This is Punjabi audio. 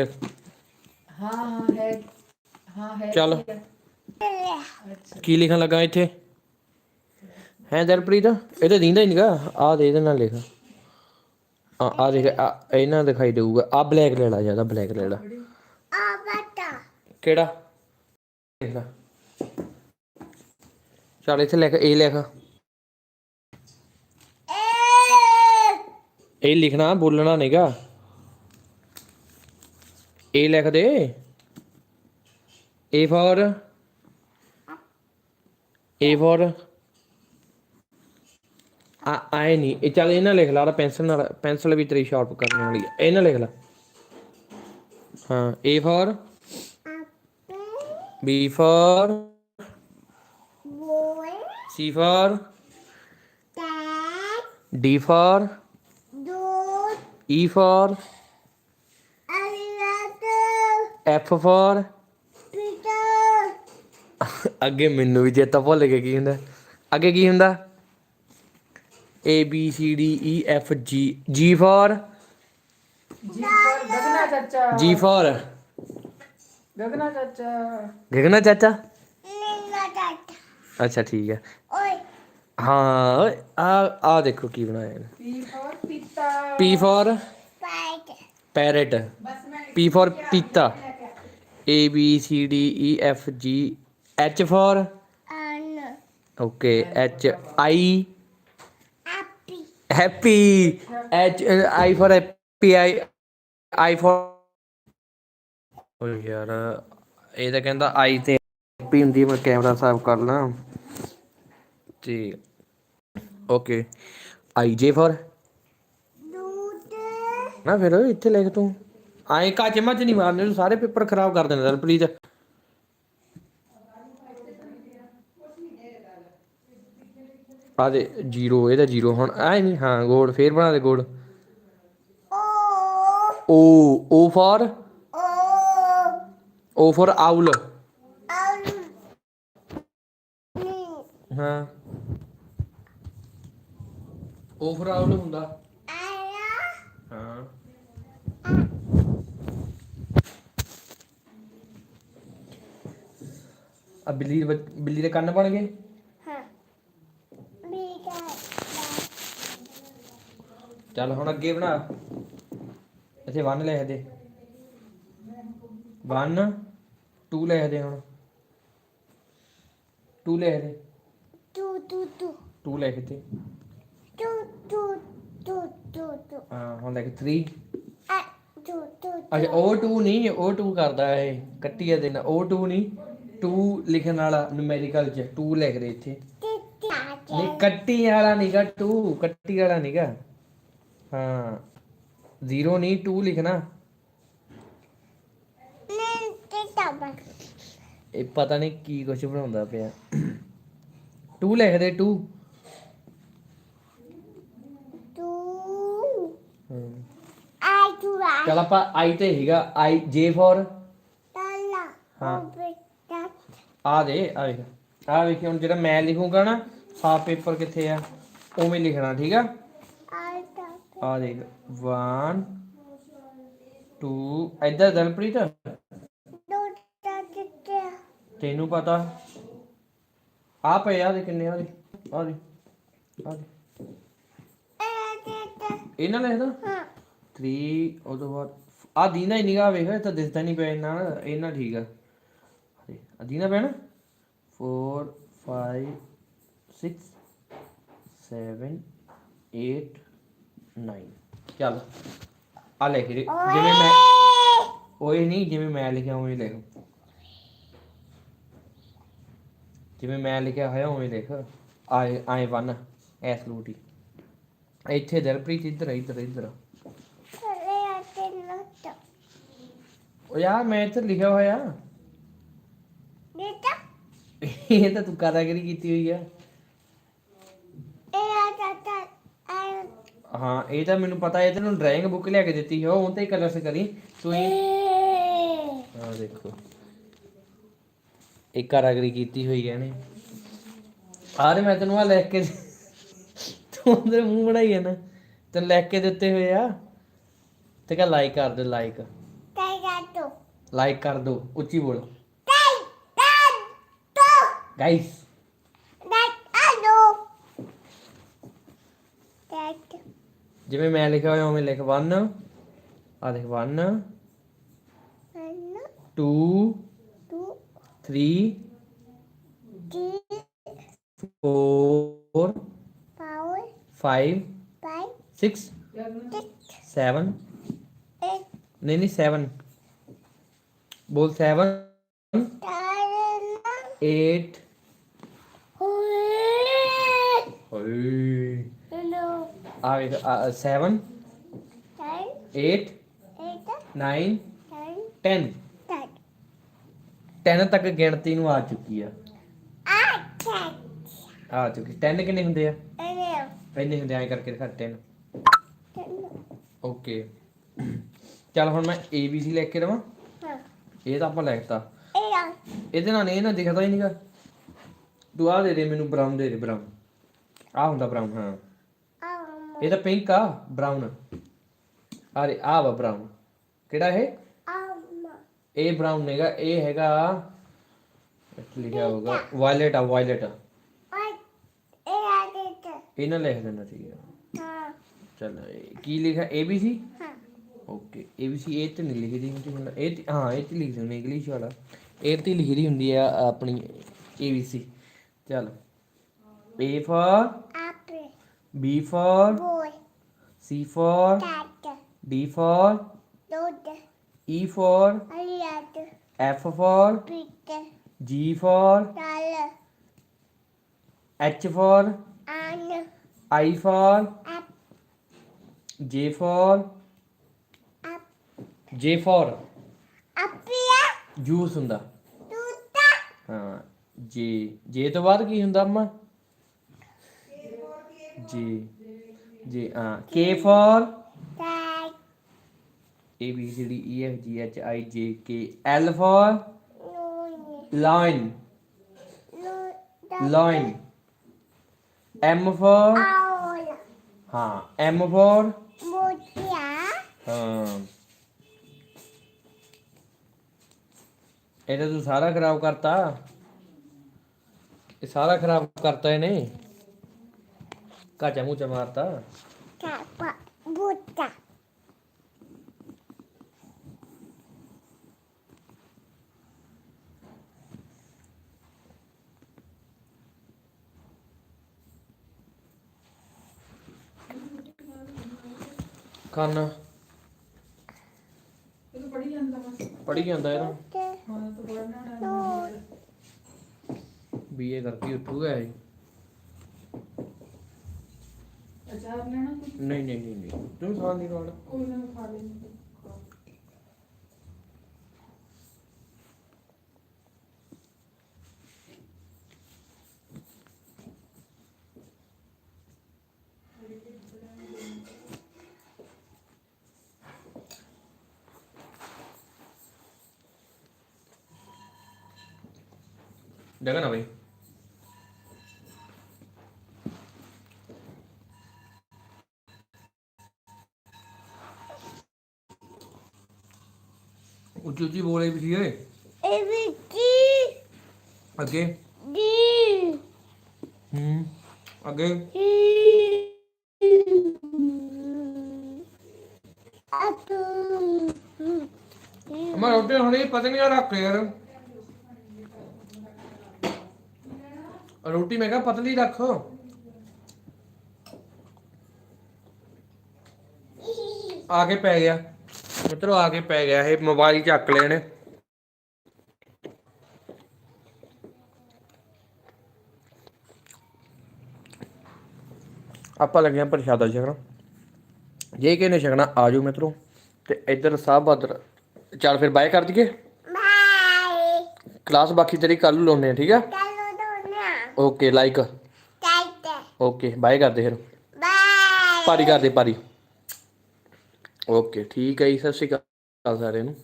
ਹਾਂ ਹਾਂ ਹੈ ਹਾਂ ਹੈ ਚੱਲ। ਕੀ ਲਿਖਣ ਲੱਗਾ ਇੱਥੇ? ਹੈ ਦਰਪ੍ਰੀਤ ਇਹ ਤਾਂ ਦਿੰਦਾ ਹੀ ਨਹੀਂਗਾ ਆ ਦੇ ਇਹਦੇ ਨਾਲ ਲਿਖ। ਆ ਆ ਦੇਖ ਇਹਨਾਂ ਦਿਖਾਈ ਦੇਊਗਾ। ਆ ਬਲੈਕ ਲੈ ਲਾ ਜ਼ਿਆਦਾ ਬਲੈਕ ਲੈ ਲਾ। ਆ ਬਤਾ ਕਿਹੜਾ? ਲਿਖ ਲਾ। ਚੱਲ ਇੱਥੇ ਲਿਖ ਇਹ ਲਿਖ। ਇਹ ਲਿਖਣਾ ਬੋਲਣਾ ਨਹੀਂਗਾ ਇਹ ਲਿਖ ਦੇ। A for A for ਆ ਆਏ ਨਹੀਂ। ਇਹ ਚੱਲ ਇਹਨਾਂ ਲਿਖ ਲਾ ਪੈਨਸਲ ਨਾਲ ਪੈਨਸਲ ਵੀ ਤੇਰੀ ਸ਼ਾਰਪ ਕਰਨ ਵਾਲੀ ਹੈ ਇਹਨਾਂ ਲਿਖ ਲਾ। ਹਾਂ A for B for boy C for ਟੈਕ D for ਦੋ E for For ਪੀਟਰ ਅੱਗੇ ਮੈਨੂੰ ਵੀ ਚੇਤਾ ਭੁੱਲ ਗਿਆ ਕੀ ਹੁੰਦਾ। ਅੱਗੇ ਕੀ ਹੁੰਦਾ। A B C D E F G G for ਜੀ ਪਰ ਗਗਨਾ ਚਾਚਾ। G for ਗਗਨਾ ਚਾਚਾ। ਗਗਨਾ ਚਾਚਾ। ਅੱਛਾ ਠੀਕ ਹੈ। ਓਏ। ਹਾਂ ਓਏ ਆ ਆ ਦੇਖੋ ਕੀ ਬਣਾਇਆ ਇਹਨੇ। ਪੀ ਫॉर ਪੀਤਾ। P for ਪਾਈਟ parrot ਬਸ ਮੈਂ P for ਪੀਤਾ। A B C D E F G H for an okay H I happy happy H I for happy I I for ਓ ਯਾਰ ਇਹ ਤਾਂ ਕਹਿੰਦਾ I ਤੇ happy ਹੁੰਦੀ ਹੈ, ਮੈਂ ਕੈਮਰਾ ਸਾਫ਼ ਕਰ ਲਾਂ ਤੇ ਓਕੇ I J for ਦੂਤ ਨਾ ਫਿਰ ਇੱਥੇ ਲਿਖ ਤੂੰ ਆਏ ਕਾਚੇ ਮੱਚ ਨਹੀਂ ਮਾਰਨੇ ਸਾਰੇ ਪੇਪਰ ਖਰਾਬ ਕਰ ਦੇਣਾ ਸਰ ਪਲੀਜ਼ ਆ ਜ਼ੀਰੋ ਇਹਦਾ ਜ਼ੀਰੋ ਹੁਣ, ਐ ਨਹੀਂ, ਹਾਂ, ਗੋਲ, ਫੇਰ ਬਣਾ ਦੇ ਗੋਲ। O O for O for owl ਹਾਂ। ਓ ਫਾਰ ਆਊਲ ਹੁੰਦਾ। ਆ ਬਿੱਲੀ ਦੇ ਬੱਚ- ਬਿੱਲੀ ਦੇ ਕੰਨ ਬਣ ਗਏ? ਹਾਂ। ਬੀਗਾ ਚੱਲ ਹੁਣ ਅੱਗੇ ਬਣਾ। ਇੱਥੇ 1 ਲਿਖ ਦੇ 1 2 ਲਿਖ ਦੇ ਹੁਣ। 2 ਲਿਖ ਦੇ ਟੂ ਟੂ ਟੂ 2 ਲਿਖ ਤੇ two two two two two ਹਾਂ ਹੁਣ ਲਿਖ 3 ਆ ਟੂ ਟੂ ਅੱਛਾ ਉਹ 2 ਨਹੀਂ ਉਹ 2 ਕਰਦਾ ਇਹ। ਕੱਟੀਆ ਦੇਣਾ ਉਹ 2 ਨਹੀਂ। 2 ਲਿਖਣ ਵਾਲਾ ਨੂਮੈਰੀਕਲ ਚ 2 ਲਿਖ ਦੇ ਇੱਥੇ। ਨਹੀਂ ਕੱਟੀ ਵਾਲਾ ਨਹੀਂਗਾ 2 ਕੱਟੀ ਵਾਲਾ ਨਹੀਂਗਾ ਹਾਂ 0 ਨਹੀਂ 2 ਲਿਖਣਾ। ਇਹ ਪਤਾ ਨਹੀਂ ਕੀ ਕੁਝ ਬਣਾਉਂਦਾ ਪਿਆ। 2 ਲਿਖ ਦੇ 2 ਟੂ ਹਮ। ਆਈ ਟੂ ਆ ਚੱਲ ਆਪਾਂ ਆਈ ਤੇ ਹੈਗਾ ਆਈ ਜੇ ਤਾਲਾ ਹਾਂ। ਆ ਦੇ ਆ ਵੇਖ। ਆ ਵੇਖੀ ਹੁਣ ਜਿਹੜਾ ਮੈਂ ਲਿਖੂੰਗਾ ਨਾ ਸਾਫ਼ ਪੇਪਰ ਕਿੱਥੇ ਆ? ਉਵੇਂ ਲਿਖਣਾ ਠੀਕ ਆ? ਆ ਦੇਖ 1 2 ਇੱਧਰ ਦਲਪ੍ਰੀਤ। ਤੈਨੂੰ ਪਤਾ? ਆ ਪਏ ਆ ਦੇ ਕਿੰਨੇ ਆ ਦੇ ਆ ਦੇ ਆ ਦੇ। ਇਹਨਾਂ ਲਿਖਦਾ ਹਾਂ। 3 ਉਹ ਤੋਂ ਬਾਅਦ ਆ ਦੀਨਾ ਹੀ ਨਿਗਾਹ ਵੇਖ ਇਹ ਤਾਂ ਦਿਸਦਾ ਨਹੀਂ ਪਿਆ ਇਹਨਾਂ ਇਹਨਾਂ ਠੀਕ ਆ। ਆ ਦੀਨਾ ਪੈਣਾ 4 5 6 7 8 9 ਚੱਲ ਆ ਲਿਖ ਦੇ ਜਿਵੇਂ ਮੈਂ ਓਏ ਨਹੀਂ ਜਿਵੇਂ ਮੈਂ ਲਿਖਿਆ ਉਵੇਂ ਲਿਖ। ਜਿਵੇਂ ਮੈਂ ਲਿਖਿਆ ਹੋਇਆ ਉਵੇਂ ਲਿਖ। ਆਏ ਆਏ ਵਨ ਐਸ ਲੂਟੀ ਇੱਥੇ ਦਰਪ੍ਰੀਤ ਇੱਧਰ ਇੱਧਰ ਇੱਧਰ। ਤੇ ਉਹ ਯਾਰ ਮੈਂ ਇੱਥੇ ਲਿਖਿਆ ਹੋਇਆ। ਇਹ ਤਾਂ ਤੂੰ ਕਾਰਾਗਰੀ ਕੀਤੀ ਹੋਈ ਆ। ਇਹ ਹਾਂ ਇਹ ਤਾਂ ਮੈਨੂੰ ਪਤਾ ਇਹ ਤੈਨੂੰ ਡਰਾਇੰਗ ਬੁੱਕ ਲਿਆ ਕੇ ਦਿੱਤੀ ਹੈ ਉਹ ਤੇ ਕਲਰਸ ਕਰੀ। ਤੂੰ ਹੀ ਆ ਦੇਖੋ। ਇਹ ਕਾਰਾਗਰੀ ਕੀਤੀ ਹੋਈ ਹੈ ਨੇ ਆਰੇ ਮੈਂ ਤੈਨੂੰ ਆ ਲਿਖ ਕੇ ਤੂੰ ਉਹਦੇ ਮੂੰਹ ਬਣਾਈ ਹੈ ਨਾ। ਤੈਨੂੰ ਲਿਖ ਕੇ ਦਿੱਤੇ ਹੋਏ ਆ। ਤੇ ਕਹ ਲਾਈਕ ਕਰ ਦੇ ਲਾਈਕ ਟਾਈਗਾ tato. ਲਾਈਕ ਕਰ ਦਿਓ ਉੱਚੀ ਬੋਲੋ। Tato. Guys Tato. Tato. ਜਿਵੇਂ ਮੈਂ ਲਿਖਿਆ ਹੋਇਆ ਉਵੇਂ ਲਿਖ 1 ਆ ਲਿਖ 1 One, 2 two, 3 three, 4 four, 5 five, 6 Gagna six, 7 eight, ਨਹੀਂ ਨਹੀਂ 7 ਬੋਲ 7 nine, 8 ten. ਓਏ Hello. ਆ ਵੇਖ 7 Ten, 8 eight, 9 ten, 10 ten. 10 ਤੱਕ ਗਿਣਤੀ ਨੂੰ ਆ ਚੁੱਕੀ ਆ. ਆ ਚੁੱਕੀ 10 ਕਿੰਨੇ ਹੁੰਦੇ ਆ. ਇੰਨੇ ਹੁੰਦੇ ਐ ਕਰਕੇ ਦਿਖਾ 10 Ten. ਓਕੇ ਚੱਲ ਹੁਣ ਮੈਂ A B C ਲਿਖ ਕੇ ਦਵਾਂ. ਇਹ ਤਾਂ ਆਪਾਂ ਲਿਖਤਾ Hello. ਇਹਦੇ ਨਾਲ ਇਹ ਨਾ ਦਿਖਦਾ ਹੀ ਨਹੀਂਗਾ ਤੂੰ ਆ ਦੇ ਦੇ ਮੈਨੂੰ ਬਰਾਊਨ ਦੇ ਦੇ ਬਰਾਊਨ ਆ ਹੁੰਦਾ ਬਰਾਊਨ ਹਾਂ। Um, ਇਹ ਤਾਂ ਪਿੰਕ ਆ ਬਰਾਊਨ ਅਰੇ ਆ ਵਾ ਬਰਾਊਨ ਕਿਹੜਾ ਇਹ? ਇਹ ਬਰਾਊਨ ਹੈਗਾ ਇਹ ਹੈਗਾ ਇੱਥੇ ਲਿਖਿਆ ਹੋਗਾ ਵਾਇਲਟ ਆ। Violet what? Hello, teacher. ਇਹ ਨਾ ਲਿਖ ਦੇਣਾ ਠੀਕ ਹੈ. ਚੱਲ ਕੀ ਲਿਖਿਆ? C? Huh. ਓਕੇ C ਇਹ ਤੇ ਨਹੀਂ ਲਿਖਦੀ ਹੁੰਦੀ ਹੁਣ। ਇਹ ਹਾਂ ਇਹ ਤੇ ਲਿਖਦੀ ਹੁੰਦੀ ਇੰਗਲਿਸ਼ ਵਾਲਾ। ਇਹ ਤੇ ਲਿਖਦੀ ਹੁੰਦੀ ਆ ਆਪਣੀ C ਚੱਲ। A for Apple. B for Boy. C for Cat. D for Dog. E for Cat. F for Pig. G for Dollar. H for An. I for Up. J for Up. J for Apia. Juice ਹੁੰਦਾ. ਹਾਂ J J ਤੋਂ ਬਾਅਦ ਕੀ ਹੁੰਦਾ ਅੰਮਾ J J ਹਾਂ K for Tag. A B C D E F G H I J K L for Loon. lion Loon. lion M for Owl. ਹਾਂ M for Mutia. ਹਾਂ ਇਹ ਤਾਂ ਤੂੰ ਸਾਰਾ ਖਰਾਬ ਕਰਤਾ ਇਹ ਸਾਰਾ ਖਰਾਬ ਕਰਤਾ ਇਹਨੇ ਕਾਚਾ ਮੂਚਾ ਮਾਰਤਾ Kappa. Buta. ਕੰਨ ਇਹ ਤਾਂ ਪੜੀ ਜਾਂਦਾ ਬਸ ਪੜੀ ਜਾਂਦਾ ਇਹਦਾ Te. ਹਾਂ ਤਾਂ ਪੜਨਾ. ਬੀਏ ਕਰਕੇ ਉੱਠੂਗਾ ਇਹ ਅਚਾਰ ਲੈਣਾ ਕੋਈ ਨਹੀਂ ਨਹੀਂ ਨਹੀਂ ਨਹੀਂ। ਤੂੰ ਖਾਣ ਦੀ ਨਾਲ ਕੋਈ ਨਾ ਖਾ ਲੈਂਦੇ ਜਗ੍ਹਾ ਨਾ ਬਈ। ਉੱਚੀ ਉੱਚੀ ਬੋਲੇ ਵੀ ਸੀ ਓਏ। Eviti. ਅੱਗੇ। Di. ਹੂੰ ਅੱਗੇ। Apple. ਮੈਂ ਰੋਟੀ ਹੁਣੇ ਪਤਾ ਨਹੀਂ ਰੱਖ ਯਾਰ। ਰੋਟੀ ਮੈਂ ਕਿਹਾ ਪਤਲੀ ਰੱਖ। ਆ ਕੇ ਪੈ ਗਿਆ। ਮਿੱਤਰੋ ਆ ਕੇ ਪੈ ਗਿਆ ਇਹ ਮੋਬਾਈਲ ਚੱਕ ਨੇ ਆਪਾਂ ਲੱਗੇ ਆ ਪ੍ਰਸ਼ਾਦਾ ਛਕਣਾ। ਜੇ ਕਿਸੇ ਨੇ ਛਕਣਾ ਆ ਜਾਓ ਮਿੱਤਰੋ। ਤੇ ਇੱਧਰ ਸਾਹਿਬ ਬਦਰ ਚੱਲ ਫਿਰ ਬਾਏ ਕਰ ਦਈਏ। Bye. ਕਲਾਸ ਬਾਕੀ ਤੇਰੀ ਕੱਲ ਨੂੰ ਲਾਉਨੇ ਆ ਠੀਕ ਆ? Kalau dona. Okay like. Okay bye ਕਰਦੇ ਫਿਰ। Bye. ਪਾਰੀ ਕਰਦੇ ਪਾਰੀ ਓਕੇ ਠੀਕ ਹੈ ਜੀ ਸਤਿ ਸ਼੍ਰੀ ਅਕਾਲ ਸਾਰਿਆਂ ਨੂੰ।